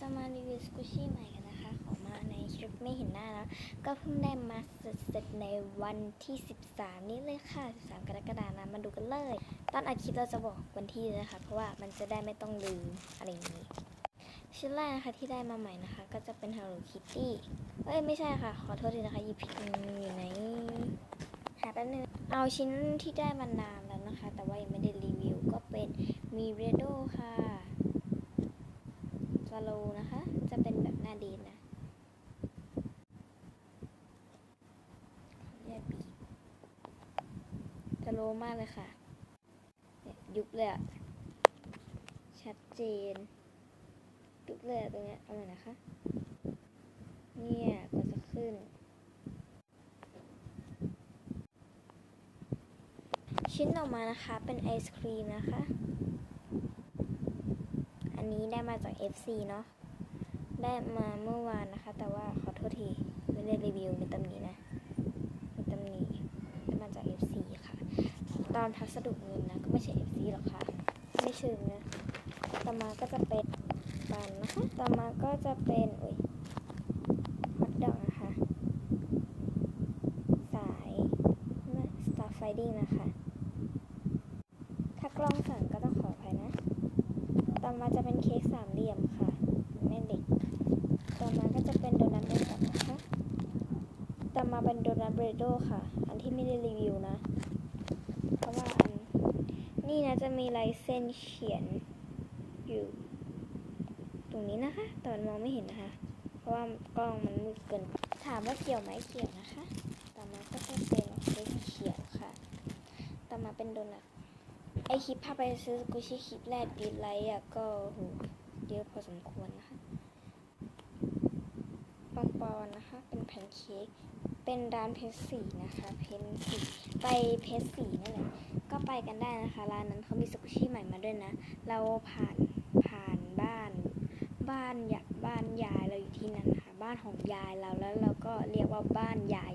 จะมารีวิวสกูชี่ใหม่กันนะคะ ขอมาในคลิปไม่เห็นหน้านะก็เพิ่งได้มาเสร็จในวันที่ 13 นี้เลยค่ะ 13 กรกฎาคมนะมาดูกันเลย ตอนอัดคลิปเราจะบอกวันที่เลยนะคะ เพราะว่ามันจะได้ไม่ต้องลืมอะไรอย่างนี้ ชิ้นแรกนะคะที่ได้มาใหม่นะคะ ก็จะเป็น Hello Kitty เอ้ย ไม่ใช่ค่ะ ขอโทษทีนะคะหยิบผิดอยู่ไหนหาแป๊บนึงเอาชิ้นที่ได้มานานแล้วนะคะ แต่ว่ายังไม่ได้รีวิวก็เป็นมีเรโดค่ะ สโลนะคะ จะเป็นแบบหน้าดีนะแยกบีบส โลมากเลยค่ะเนี่ยยุบเลยอะชัดเจน ยุบเลยตรงเนี้ยเอาหน่อยนะคะ เนี่ยกว่าจะขึ้น ชิ้นออกมานะคะ เป็นไอศครีมนะคะ อันนี้ได้มาจาก FC เนาะได้มาเมื่อวานนะคะ แต่ว่าขอโทษที ไม่ได้รีวิวเป็นตำหนินะเป็นตำหนิได้มาจาก FC ค่ะ ตอนพัสดุเงินนะก็ไม่ใช่ FC หรอกค่ะ ไม่เชิงนะต่อมาก็จะเป็นบันนะคะ ต่อมาก็จะเป็นอุ้ยฮอตดอกนะคะ สายไม่ Star Finding นะคะ ถ้ากล้องสั่นก็ต้องขออภัยนะ ต่อมาจะเป็นเค้กสามเหลี่ยมค่ะแม่เหล็ก ต่อมาก็จะเป็นโดนัทเบตับนะคะ ต่อมาเป็นโดนัทเบรโดค่ะ อันที่ไม่ได้รีวิวนะ เพราะว่าอัน นี่นะจะมีลายเส้นเขียนอยู่ ตรงนี้นะคะ แต่มันมองไม่เห็นนะคะ เพราะว่ากล้องมันมืดเกิน ถามว่าเกี่ยวไหมเกี่ยวนะคะ ต่อมาก็จะเป็นเค้กเขียวค่ะ ต่อมาเป็นโดนัท ไอคลิปพาไปซื้อกุชี่คลิปแรกดีไลท์อะก็โหเยอะพอสมควรนะคะ ปอนปอนนะคะ เป็นแพนเค้ก เป็นร้านเพชรสีนะคะเพนสีไปเพชรสีนั่นแหละก็ไปกันได้นะคะร้านนั้นเขามีสกุชี่ใหม่มาด้วยนะ เราผ่านผ่านบ้าน บ้านยะบ้านยายเราอยู่ที่นั่นนะคะบ้านของยายเราแล้วเราก็เรียกว่าบ้านยาย